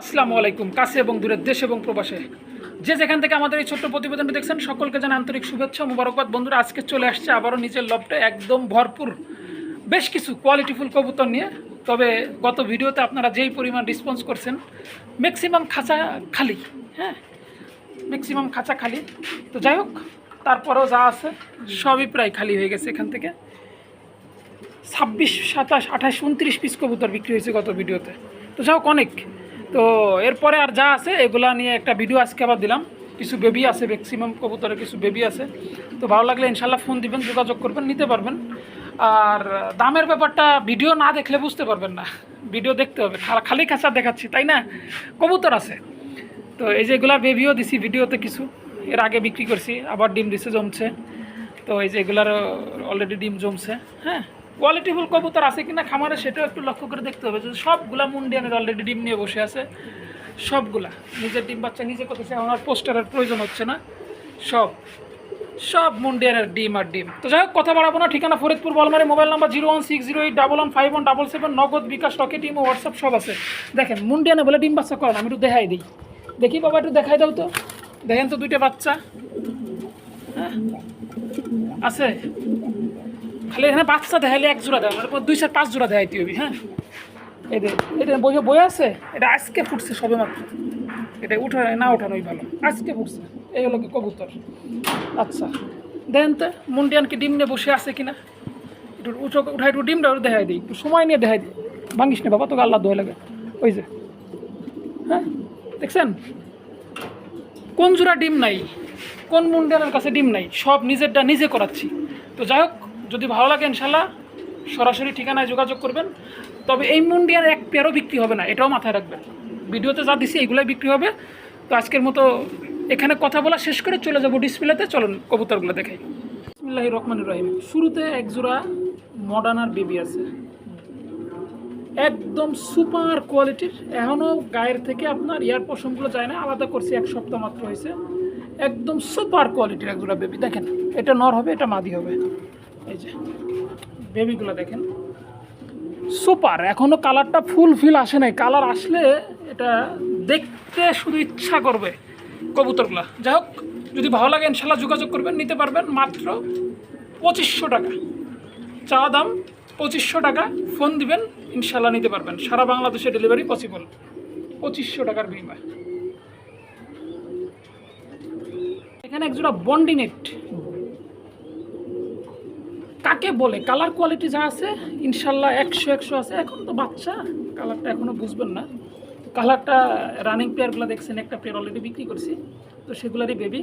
আসসালামু আলাইকুম, কাছে এবং দূরের দেশ এবং প্রবাসে। যে যেখান থেকে আমাদের এই ছোট্ট প্রতিবেদনটি দেখছেন, সকলকে জানা আন্তরিক শুভেচ্ছা মুবারকবাদ। বন্ধুরা, আজকে চলে আসছে আবারও নিজের লবটা একদম ভরপুর, বেশ কিছু কোয়ালিটিফুল কবুতর নিয়ে। তবে গত ভিডিওতে আপনারা যেই পরিমাণ রেসপন্স করছেন ম্যাক্সিমাম খাঁচা খালি হ্যাঁ? ম্যাক্সিমাম খাঁচা খালি। তো যাই হোক, তারপরেও যা আছে, সবই প্রায় খালি হয়ে গেছে এখান থেকে। ছাব্বিশ, সাতাশ, আঠাশ, উনত্রিশ পিস কবুতর বিক্রি হয়েছে গত ভিডিওতে। তো যাই হোক, অনেক। তো এরপরে আর যা আছে, এগুলা নিয়ে একটা ভিডিও আজকে আবার দিলাম। কিছু বেবি আছে ম্যাক্সিমাম কবুতরে কিছু বেবি আছে। তো ভালো লাগলে ইনশাল্লাহ ফোন দিবেন, যোগাযোগ করবেন, নিতে পারবেন। আর দামের ব্যাপারটা ভিডিও না দেখলে বুঝতে পারবেন না। ভিডিও দেখতে হবে খালি খাঁচা দেখাচ্ছি, তাই না? কবুতর আছে। তো এই যে এগুলার বেবিও দিছি ভিডিওতে কিছু। এর আগে বিক্রি করছি, আবার ডিম দিছে, জমছে। তো এই যে এগুলার অলরেডি ডিম জমছে হ্যাঁ? কোয়ালিটিফুল কবুতর আছে কিনা খামারে সেটাও একটু লক্ষ্য করে দেখতে হবে। যে সবগুলা মুন্ডিয়ানের অলরেডি ডিম নিয়ে বসে আছে, সবগুলা। নিজের ডিম বাচ্চা নিজে করতেছে, আমার পোস্টারের প্রয়োজন হচ্ছে না। সব সব মুন্ডিয়ানের ডিম আর ডিম। তো যাই হোক, কথা বাড়াবো না। ঠিকানা Faridpur, Bolmari, mobile number zero one six zero eight double one five one double seven, Nagad bKash, Rocket, imo, WhatsApp সব আছে। দেখেন মুন্ডিয়ানে বলে ডিম বাচ্চা করেন, আমি একটু দেখাই দিই। দেখি বাবা, একটু দেখাই দাও তো। দেখেন তো দুইটা বাচ্চা। হ্যাঁ আছে? খালি এখানে বাচ্চা দেখাইলে এক জোড়া দেয় তারপর দুই চার পাঁচ জোড়া দেখাইতে হবে হ্যাঁ? যে এটা বই বই আছে? এটা আজকে ফুটছে সবে মাত্র এটা উঠা না ওঠানোই ভালো। আজকে ফুটছে। এই হলো কি কবুতর। আচ্ছা দেন তো, মুন্ডিয়ান কি ডিম নিয়ে বসে আছে কিনা? একটু উঠো উঠাই একটু ডিমটা দেখাই দিই। একটু সময় নিয়ে দেখাই দিই। ভাঙিস না বাবা, তোকে আল্লাহ দোয়া লাগে। ওই যে হ্যাঁ? দেখছেন? কোন জোড়া ডিম নাই? কোন মুন্ডিয়ানের কাছে ডিম নাই? সব নিজেরটা নিজে করাচ্ছি। তো যাই হোক যদি ভালো লাগে ইনশাল্লাহ সরাসরি ঠিকানায় যোগাযোগ করবেন। তবে এই মুন্ডিয়ার এক পেয়ারও বিক্রি হবে না, এটাও মাথায় রাখবেন। ভিডিওতে যা দিছি এগুলোই বিক্রি হবে। তো আজকের মতো এখানে কথা বলা শেষ করে চলে যাব ডিসপ্লেতে। চলুন কবুতরগুলো দেখাই। বিসমিল্লাহ রহমান রহিম। শুরুতে এক জোড়া মডার্নার বেবি আছে। একদম সুপার কোয়ালিটির। এখনও গায়ের থেকে আপনার ইয়ার পশমগুলো যায় না, আলাদা করছি, এক সপ্তাহ মাত্র হয়েছে। একদম সুপার কোয়ালিটির একজোড়া বেবি। দেখেন, এটা নর হবে, এটা মাদি হবে। বেবিগুলো দেখেন। সুপার এখনও কালারটা ফুল ফিল আসে নাই। কালার আসলে এটা দেখতে শুধু ইচ্ছা করবে কবুতরগুলা। যাই হোক, যদি ভালো লাগে ইনশাল্লাহ যোগাযোগ করবেন, নিতে পারবেন মাত্র পঁচিশশো টাকা। চা দাম পঁচিশশো টাকা ফোন দিবেন ইনশাল্লাহ নিতে পারবেন। সারা বাংলাদেশে ডেলিভারি পসিবল পঁচিশশো টাকার বিনিময়। এখানে একজোড়া বন্ডিনেট কাকে বলে? কালার কোয়ালিটি যা আছে, ইনশাল্লাহ একশো একশো আছে। এখন তো বাচ্চা কালারটা এখনও বুঝবেন না। কালারটা রানিং পেয়ারগুলো দেখছেন, একটা পেয়ার অলরেডি বিক্রি করছি। তো সেগুলারই বেবি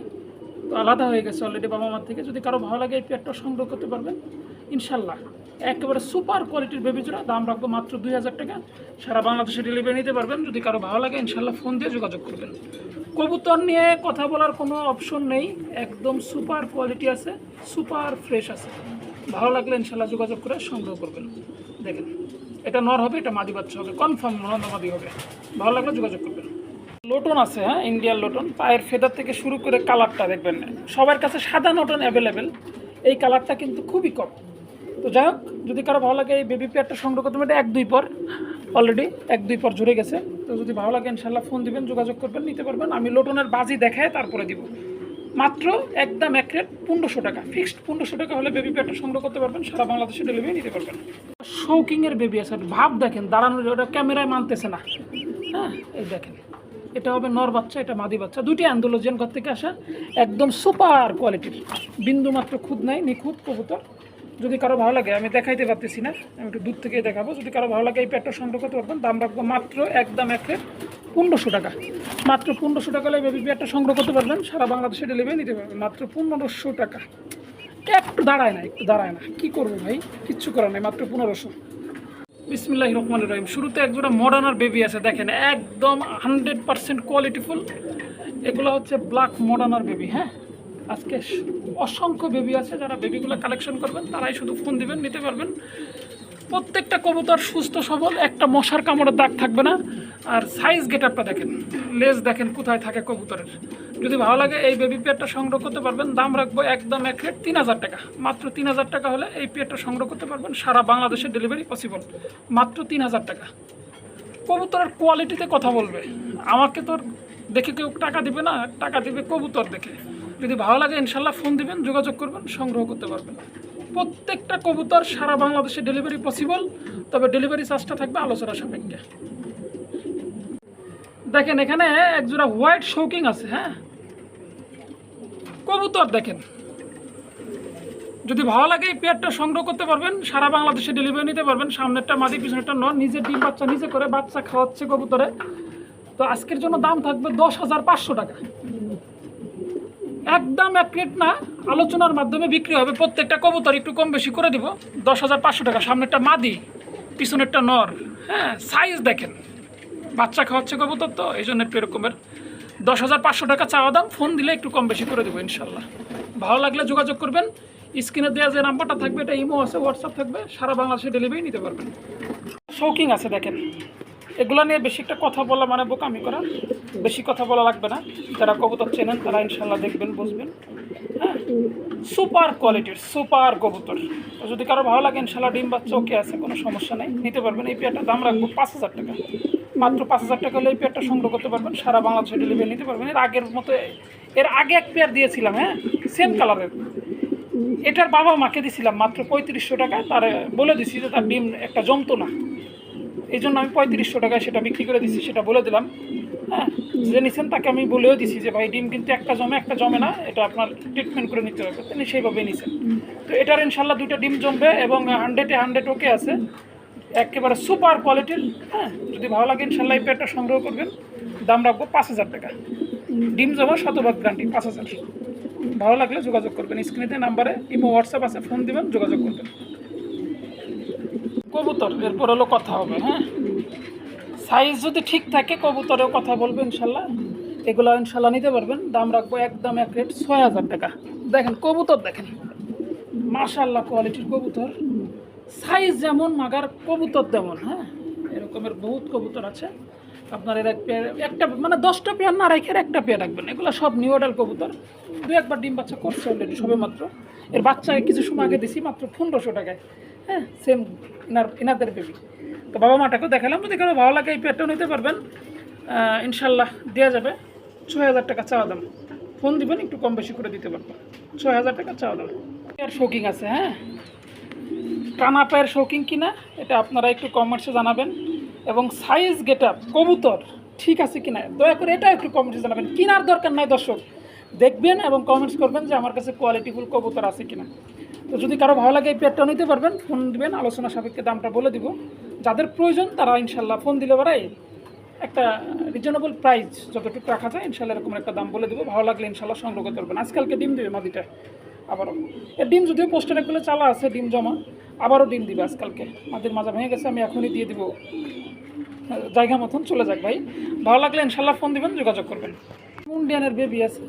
তো আলাদা হয়ে গেছে অলরেডি বাবা মার থেকে। যদি কারও ভালো লাগে এই পেয়ারটা সংগ্রহ করতে পারবেন, ইনশাল্লাহ। একেবারে সুপার কোয়ালিটির বেবি জোড়া, দাম রাখব মাত্র দুই হাজার টাকা। সারা বাংলাদেশে ডেলিভারি নিতে পারবেন। যদি কারও ভালো লাগে, ইনশাল্লাহ ফোন দিয়ে যোগাযোগ করবেন। কবুতর নিয়ে কথা বলার কোনো অপশন নেই। একদম সুপার কোয়ালিটি আছে সুপার ফ্রেশ আছে। ভালো লাগলে ইনশাল্লাহ যোগাযোগ করে সংগ্রহ করবেন। দেখেন, এটা নর হবে, এটা মাদি বাচ্চা হবে, কনফার্ম নর মাদি হবে। ভালো লাগলে যোগাযোগ করবেন। লোটন আছে হ্যাঁ ইন্ডিয়ান লোটন। পায়ের ফেদার থেকে শুরু করে কালারটা দেখবেন। সবার কাছে সাদা লোটন অ্যাভেলেবেল এই কালারটা কিন্তু খুবই কম। তো যাই হোক, যদি কারও ভালো লাগে এই বেবি পেয়ারটা সংগ্রহ করতে এটা এক, দুই পর। অলরেডি এক, দুই পর ঝরে গেছে। তো যদি ভালো লাগে ইনশাল্লাহ ফোন দিবেন, যোগাযোগ করবেন, নিতে পারবেন। আমি লোটনের বাজি দেখায়, তারপরে দিব। মাত্র একদম এক রেট পনেরোশো টাকা। ফিক্সড পনেরোশো টাকা হলে বেবি প্যাডটা সংগ্রহ করতে পারবেন, সারা বাংলাদেশে ডেলিভারি নিতে পারবেন। শৌকিংয়ের বেবি আছে, ভাব দেখেন, দাঁড়ানোর ওটা ক্যামেরায় মানতেছে না। হ্যাঁ এই দেখেন, এটা হবে নর বাচ্চা, এটা মাদি বাচ্চা। দুটি আন্দোলন ঘর থেকে আসা, একদম সুপার কোয়ালিটির বিন্দু মাত্র খুদ নাই, নিখুঁত কবুতর। যদি কারও ভালো লাগে, আমি দেখাইতে পারতেছি না, আমি একটু দূর থেকেই দেখাবো। যদি কারও ভালো লাগে এই পেটটা সংগ্রহ করতে পারবেন দাম রাখব মাত্র একদম এক রেট পনেরোশো টাকা। মাত্র পনেরোশো টাকা হলে বেবি পেয়ারটা সংগ্রহ করতে পারবেন, সারা বাংলাদেশে ডেলিভারি নিতে পারবেন, মাত্র পনেরোশো টাকা। একটু দাঁড়ায় না, একটু দাঁড়ায় না, কী করব ভাই? কিচ্ছু করার নাই, মাত্র পনেরোশো। বিসমিল্লাহ রহমান রহিম। শুরুতে একজোড়া মডার্নার বেবি আছে, দেখেন, একদম হান্ড্রেড পারসেন্ট কোয়ালিটিফুল এগুলো হচ্ছে ব্ল্যাক মডার্নার বেবি হ্যাঁ? আজকে অসংখ্য বেবি আছে, যারা বেবিগুলো কালেকশন করবেন, তারাই শুধু ফোন দিবেন, নিতে পারবেন। প্রত্যেকটা কবুতর সুস্থ, সবল, একটা মশার কামড়ের দাগ থাকবে না। আর সাইজ গেট আপটা দেখেন লেজ দেখেন কোথায় থাকে কবুতরের। যদি ভালো লাগে এই বেবি পেয়ারটা সংগ্রহ করতে পারবেন, দাম রাখব একদম এক রেট তিন হাজার টাকা। মাত্র তিন হাজার টাকা হলে এই পেয়ারটা সংগ্রহ করতে পারবেন, সারা বাংলাদেশে ডেলিভারি পসিবল মাত্র তিন হাজার টাকা। কবুতরের কোয়ালিটিতে কথা বলবে। আমাকে তোর দেখে কেউ টাকা দিবে না, টাকা দিবে কবুতর দেখে। যদি ভালো লাগে, ইনশাল্লাহ ফোন দিবেন, যোগাযোগ করবেন, সংগ্রহ করতে পারবেন। প্রত্যেকটা কবুতর সারা বাংলাদেশে ডেলিভারি পসিবল তবে ডেলিভারি চার্জটা থাকবে আলোচনা সাপেক্ষে। দেখেন, এখানে একজোড়া হোয়াইট শৌকিং আছে হ্যাঁ? কবুতর দেখেন। যদি ভালো লাগে, এই পেয়ারটা সংগ্রহ করতে পারবেন, সারা বাংলাদেশে ডেলিভারি নিতে পারবেন, সামনেরটা মাদি পিছনেরটা নন নিজে ডিম বাচ্চা নিজে করে বাচ্চা খাওয়াচ্ছে কবুতরে। তো আজকের জন্য দাম থাকবে দশ হাজার পাঁচশো টাকা। একদম এক প্লেট না। আলোচনার মাধ্যমে বিক্রি হবে। প্রত্যেকটা কবুতর একটু কম বেশি করে দিব। দশ হাজার পাঁচশো টাকা। সামনেরটা মাদি, পিছনেরটা নর। হ্যাঁ সাইজ দেখেন। বাচ্চা খাওয়াচ্ছে কবুতর তো, এই জন্য একটু এরকমের। দশ হাজার পাঁচশো টাকা চাওয়া দাম। ফোন দিলে একটু কম বেশি করে দেবো ইনশাল্লাহ। ভালো লাগলে যোগাযোগ করবেন। স্ক্রিনে দেওয়া যে নাম্বারটা থাকবে, এটা ইমো আছে, হোয়াটসঅ্যাপ থাকবে। সারা বাংলাদেশে ডেলিভারি নিতে পারবেন। শৌকিং আছে, দেখেন। এগুলো নিয়ে বেশি একটা কথা বলা মানে বোকামি করা। বেশি কথা বলা লাগবে না। যারা কবুতর চেনেন, তারা ইনশাল্লাহ দেখবেন, বুঝবেন। হ্যাঁ? সুপার কোয়ালিটির, সুপার কবুতর। যদি কারও ভালো লাগে ইনশাল্লাহ ডিম বাচ্চা ওকে আছে, কোনো সমস্যা নেই। নিতে পারবেন। এই পেয়ারটার দাম রাখব পাঁচ হাজার টাকা। মাত্র পাঁচ হাজার টাকা হলে এই পেয়ারটা সংগ্রহ করতে পারবেন। সারা বাংলাদেশে ডেলিভারি নিতে পারবেন। এর আগের মতো, এর আগে এক পেয়ার দিয়েছিলাম হ্যাঁ? সেম কালারের এটার বাবা মাকে দিছিলাম মাত্র পঁয়ত্রিশশো টাকায় তার বলে দিছি যে তার ডিম একটা জমতো না। এই জন্য আমি পঁয়ত্রিশশো টাকায় সেটা বিক্রি করে দিছি, সেটা বলে দিলাম। হ্যাঁ যে নিছেন তাকে আমি বলেও দিছি যে, ভাই, ডিম কিন্তু একটা জমে একটা জমে না, এটা আপনার ট্রিটমেন্ট করে নিতে হবে। তিনি সেইভাবে নিছেন। তো এটার ইনশাল্লাহ দুইটা ডিম জমবে এবং হান্ড্রেডে হান্ড্রেড ওকে আছে। একেবারে সুপার কোয়ালিটির হ্যাঁ যদি ভালো লাগে ইনশাল্লাহ এই পেয়ারটা সংগ্রহ করবেন। দাম রাখব পাঁচ হাজার টাকা। ডিম জমা শতভাগ গ্যারান্টি পাঁচ হাজার। ভালো লাগলে যোগাযোগ করবেন। স্ক্রিনে নাম্বারে, ইমো, হোয়াটসঅ্যাপ আছে, ফোন দিবেন, যোগাযোগ করবেন। কবুতর, এরপর হলো কথা হবে হ্যাঁ? সাইজ যদি ঠিক থাকে, কবুতরেও কথা বলবে ইনশাল্লাহ। এগুলো ইনশাল্লাহ নিতে পারবেন। দাম রাখব একদম এক রেট ছয় হাজার টাকা। দেখেন, কবুতর দেখেন। মাশাল্লাহ কোয়ালিটির কবুতর। সাইজ যেমন, মাগার কবুতর তেমন হ্যাঁ? এরকমের বহুত কবুতর আছে। আপনার এর এক পেয়ার একটা মানে দশটা পেয়ার না রেখে একটা পেয়ার রাখবেন। এগুলো সব নিউ অডাল কবুতর। দু একবার ডিম বাচ্চা করছে অলরেডি সবে মাত্র এর বাচ্চা কিছু সময় আগে দিছি, মাত্র পনেরোশো টাকায়। হ্যাঁ সেম ইনার ইনারদের বেবি তো বাবা মাটাকেও দেখালাম, যদি কারও ভালো লাগে এই পেয়ারটাও নিতে পারবেন। ইনশাল্লাহ দেওয়া যাবে। ছয় হাজার টাকা চাওয়া দাম। ফোন দিবেন, একটু কম বেশি করে দিতে পারবেন ছয় হাজার টাকা চাওয়া দাম। আর শৌকিং আছে হ্যাঁ? টানা পায়ের শৌকিং কিনা, এটা আপনারা একটু কমেন্টসে জানাবেন। এবং সাইজ গেট আপ কবুতর, ঠিক আছে কিনা? দয়া করে এটা একটু কমেন্টসে জানাবেন। কেনার দরকার নাই দর্শক। দেখবেন এবং কমেন্টস করবেন যে আমার কাছে কোয়ালিটিফুল কবুতর আছে কিনা। তো যদি কারও ভালো লাগে এই পেয়ারটা নিতে পারবেন, ফোন দিবেন, আলোচনা সাপেক্ষে দামটা বলে দিব। যাদের প্রয়োজন তারা ইনশাল্লাহ ফোন দিলে বারাই একটা রিজনেবল প্রাইস যতটুকু রাখা যায়, ইনশাল্লাহ এরকম একটা দাম বলে দেবো। ভালো লাগলে ইনশাল্লাহ সংগ্রহ করতে পারবেন। আজকালকে ডিম দেবে মাদিটা আবারও। এর ডিম যদিও পোস্টারে গুলো চালা আছে, ডিম জমা, আবারও ডিম দিবে আজকালকে। মাদির মাজা ভেঙে গেছে, আমি এখনই দিয়ে দিব। জায়গা মতন চলে যাক ভাই। ভালো লাগলে ইনশাল্লাহ ফোন দিবেন, যোগাযোগ করবেন। মুন্ডিয়ানের বেবি আছে?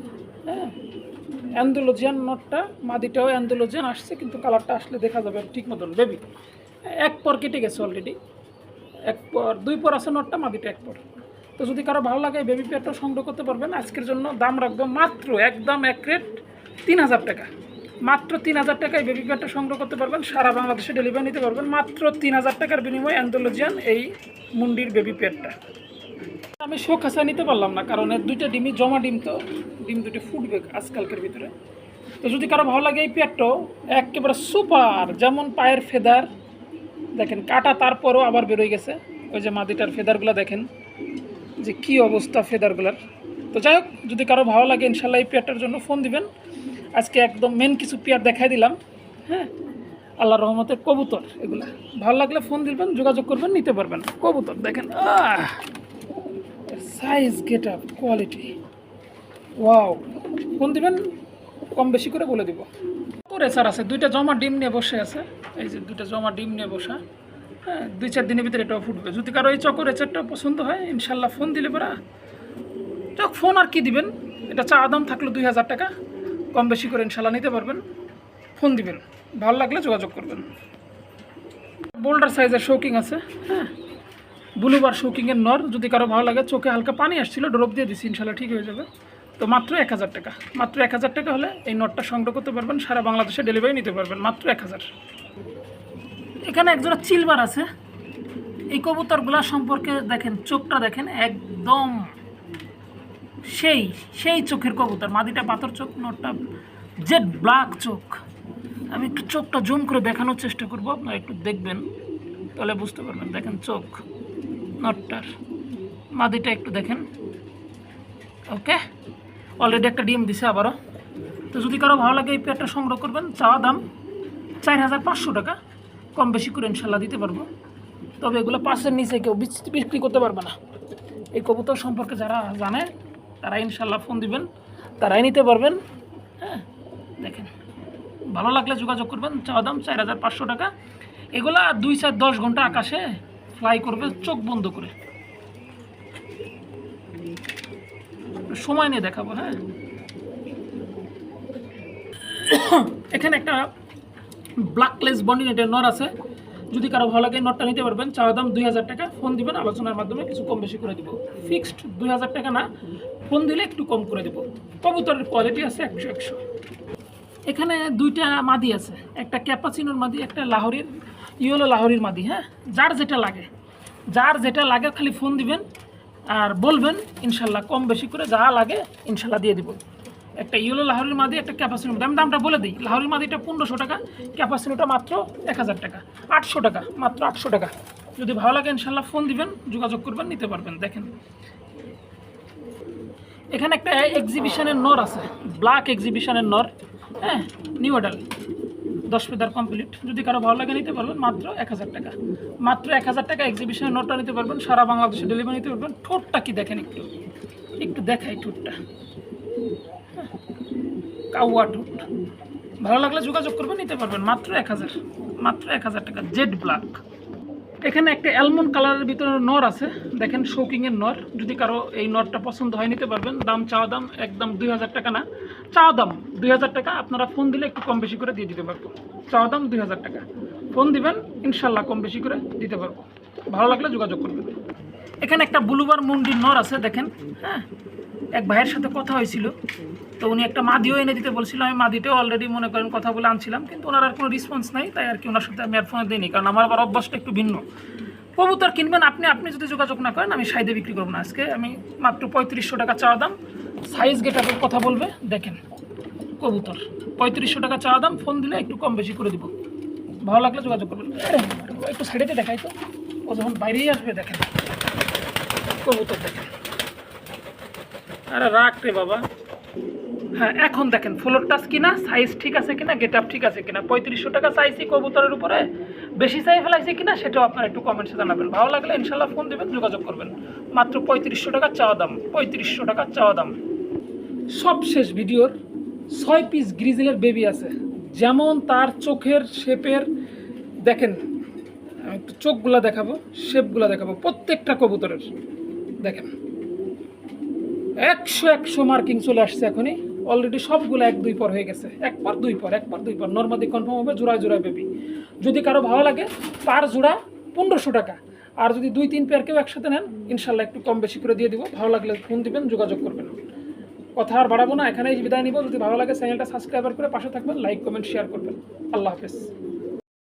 হ্যাঁ? অ্যান্ডোলজিয়ান নটটা, মাদিটাও অ্যান্ডোলজিয়ান আসছে, কিন্তু কালারটা আসলে দেখা যাবে ঠিক মতন বেবি এক পর কেটে গেছে অলরেডি এক পর, দুই পর আছে নটটা, মাদিটা এক পর। তো যদি কারও ভালো লাগে বেবি পেয়ারটা সংগ্রহ করতে পারবেন, আজকের জন্য দাম রাখব মাত্র একদম এক রেট তিন হাজার টাকা। মাত্র তিন হাজার টাকায় বেবি পেয়ারটা সংগ্রহ করতে পারবেন, সারা বাংলাদেশে ডেলিভারি নিতে পারবেন, মাত্র তিন হাজার টাকার বিনিময়ে অ্যান্ডোলজিয়ান এই মুন্ডির বেবি পেয়ারটা। আমি শোক হাসা নিতে পারলাম না, কারণ এর দুইটা ডিমই জমা ডিম তো, ডিম দুটো ফুটবে আজকালকের ভিতরে। তো যদি কারও ভালো লাগে এই পেয়ারটাও একেবারে সুপার, যেমন পায়ের ফেদার, দেখেন কাটা তারপরও আবার বেরোয় গেছে, ওই যে মাদিটার ফেদারগুলো দেখেন, যে কি অবস্থা ফেদারগুলার। তো যাই হোক, যদি কারও ভালো লাগে ইনশাল্লাহ এই পেয়ারটার জন্য ফোন দিবেন। আজকে একদম মেন কিছু পেয়ার দেখাই দিলাম হ্যাঁ? আল্লাহ রহমতের কবুতর এগুলো। ভালো লাগলে ফোন দিবেন, যোগাযোগ করবেন, নিতে পারবেন। কবুতর দেখেন, আহ! Size get up quality wow phone দিবেন? কম বেশি করে বলে দিব। করে স্যার আছে, দুইটা জমা ডিম নিয়ে বসে আছে। এই যে দুইটা জমা ডিম নিয়ে বসা। হ্যাঁ দুই চার দিনের ভিতরে এটাও ফুটবে যদি কারও এই চকর এচারটা পছন্দ হয়, ইনশাল্লাহ ফোন দিলে পরা। যাক ফোন আর কি দিবেন? এটা চা দাম থাকল দুই হাজার টাকা। কম বেশি করে ইনশাল্লাহ নিতে পারবেন। ফোন দিবেন। ভালো লাগলে যোগাযোগ করবেন। বোল্ডার সাইজের শৌকিং আছে। হ্যাঁ ব্লুবার শৌকিংয়ের নর, যদি কারও ভালো লাগে, চোখে হালকা পানি আসছিল, ড্রপ দিয়ে দিছি, ইনশাল্লাহ ঠিক হয়ে যাবে। তো মাত্র এক হাজার টাকা। মাত্র এক হাজার টাকা হলে এই নটটা সংগ্রহ করতে পারবেন, সারা বাংলাদেশে ডেলিভারি নিতে পারবেন, মাত্র এক হাজার। এখানে একজোড়া চিলবার আছে। এই কবুতরগুলা সম্পর্কে দেখেন, চোখটা দেখেন, একদম সেই সেই চোখের কবুতর। মাদিটা পাথর চোখ নটটা জেড ব্ল্যাক চোখ। আমি একটু চোখটা জুম করে দেখানোর চেষ্টা করব, আপনারা একটু দেখবেন, তাহলে বুঝতে পারবেন। দেখেন চোখ। নটটার। মাদিটা একটু দেখেন। ওকে? অলরেডি একটা ডিম দিছে আবারও। তো যদি কারও ভালো লাগে এই পেয়ারটা সংগ্রহ করবেন, চাওয়া দাম চার হাজার পাঁচশো টাকা। কম বেশি করে ইনশাল্লাহ দিতে পারব। তবে এগুলো পাঁচের নিচে কেউ বিক্রি করতে পারবে না। এই কবুতর সম্পর্কে যারা জানে তারা ইনশাল্লাহ ফোন দিবেন। তারাই নিতে পারবেন। হ্যাঁ? দেখেন। ভালো লাগলে যোগাযোগ করবেন। চাওয়া দাম চার হাজার পাঁচশো টাকা। এগুলা দুই চার দশ ঘণ্টা আকাশে ফ্লাই করবে চোখ বন্ধ করে। সময় নিয়ে দেখাবো হ্যাঁ। এখানে একটা ব্ল্যাকলেস বন্ডিনেটের নর আছে। যদি কারও ভালো লাগে নটটা নিতে পারবেন, চাওয়া দাম দুই হাজার টাকা। ফোন দিবেন, আলোচনার মাধ্যমে কিছু কম বেশি করে দিব। ফিক্সড দুই হাজার টাকা না, ফোন দিলে একটু কম করে দেবো। কবুতরের কোয়ালিটি আছে একশো একশো। এখানে দুইটা মাদি আছে, একটা ক্যাপাচিনোর মাদি, একটা লাহোরির। ইয়েলো লাহোরির মাদি হ্যাঁ? যার যেটা লাগে। যার যেটা লাগে খালি ফোন দিবেন আর বলবেন, ইনশাল্লাহ কম বেশি করে যা লাগে, ইনশাল্লাহ দিয়ে দিব। একটা ইয়েলো লাহোরির মাদি, একটা ক্যাপাসিনোর মাদি। আমি দামটা বলে দিই, লাহোরির মাদিটা পনেরোশো টাকা ক্যাপাসিনোটা মাত্র এক হাজার টাকা। আটশো টাকা, মাত্র আটশো টাকা। যদি ভালো লাগে, ইনশাল্লাহ ফোন দিবেন, যোগাযোগ করবেন, নিতে পারবেন। দেখেন। এখানে একটা এক্সিবিশনের নর আছে ব্ল্যাক এক্সিবিশনের নর হ্যাঁ? নিউ অর্ডার দশ পেদার কমপ্লিট যদি কারও ভালো লাগে নিতে পারবেন মাত্র এক হাজার টাকা। মাত্র এক হাজার টাকা এক্সিবিশনের নোটটা নিতে পারবেন, সারা বাংলাদেশে ডেলিভারি নিতে পারবেন। ঠোঁটটা কি দেখেন একটু? একটু দেখাই ঠোঁটটা। কাউয়া ঠোঁট। ভালো লাগলে যোগাযোগ করবেন, নিতে পারবেন। মাত্র এক হাজার। মাত্র এক হাজার টাকা। Jade black. এখানে একটা অ্যালমন্ড কালারের ভিতরে নর আছে। দেখেন শৌকিংয়ের নর। যদি কারও এই নরটা পছন্দ হয়, নিতে পারবেন। দাম, চাওয়া দাম একদম দুই হাজার টাকা না। চাওয়া দাম দুই হাজার টাকা। আপনারা ফোন দিলে একটু কম বেশি করে দিয়ে দিতে পারব। চাওয়া দাম দুই হাজার টাকা। ফোন দিবেন, ইনশাল্লাহ কম বেশি করে দিতে পারব। ভালো লাগলে যোগাযোগ করবেন। এখানে একটা বুলুবার মুন্ডির নর আছে, দেখেন। হ্যাঁ এক ভাইয়ের সাথে কথা হয়েছিল। তো উনি একটা মাদিও এনে দিতে বলছিল, আমি মাদিটাও অলরেডি মনে করেন কথা বলে আনছিলাম, কিন্তু ওনার আর কোনো রেসপন্স নাই, তাই আর কি ওনার সাথে আমি ফোনে দিইনি, কারণ আমার আবার অভ্যাসটা একটু ভিন্ন। কবুতর কিনবেন আপনি আপনি যদি যোগাযোগ না করেন, আমি সাইডে বিক্রি করব না। আজকে আমি মাত্র পঁয়ত্রিশশো টাকা চাওয়া দাম সাইজ গেট গেটাপের কথা বলবে, দেখেন কবুতর। পঁয়ত্রিশশো টাকা চাওয়া দাম ফোন দিলে একটু কম বেশি করে দিব। ভালো লাগলে যোগাযোগ করবেন। একটু সাইডেতে দেখাই তো, ও যখন বাইরেই আসবে, দেখেন। কবুতর দেখেন। আরে রাখ রে বাবা। হ্যাঁ এখন দেখেন, ফ্লোর টাচ কিনা সাইজ ঠিক আছে কিনা গেট আপ ঠিক আছে কিনা, পঁয়ত্রিশশো টাকা চাইছি কবুতরের উপরে বেশি চাই ফেলাইছি কিনা, সেটাও আপনারা একটু কমেন্টসে জানাবেন। ভালো লাগলে ইনশাল্লাহ ফোন দেবেন, যোগাযোগ করবেন। মাত্র পঁয়ত্রিশশো টাকা চাওয়া দাম, পঁয়ত্রিশশো টাকা চাওয়া দাম। সব শেষ ভিডিওর ছয় পিস গ্রিজেলের বেবি আছে। যেমন তার চোখের শেপের দেখেন একটু চোখগুলা দেখাবো শেপগুলা দেখাবো, প্রত্যেকটা কবুতরের। দেখেন, একশো একশো মার্কিং চলে আসছে এখনই। অলরেডি সবগুলো এক দুই পর হয়ে গেছে। এক পর, দুই পর, এক পর, দুই পর। নর্মাদি কনফার্ম হবে, জোড়ায় জোড়ায় বেবি যদি কারও ভালো লাগে পার জোড়া পনেরোশো টাকা। আর যদি দুই, তিন পেয়ার কেউ একসাথে নেন, ইনশাল্লাহ একটু কম বেশি করে দিয়ে দিব। ভালো লাগলে ফোন দিবেন, যোগাযোগ করবেন। কথা আর বাড়াবো না, এখানেই বিদায় নিব। যদি ভালো লাগে চ্যানেলটা সাবস্ক্রাইবার করে পাশে থাকবেন লাইক কমেন্ট শেয়ার করবেন। আল্লাহ হাফেজ।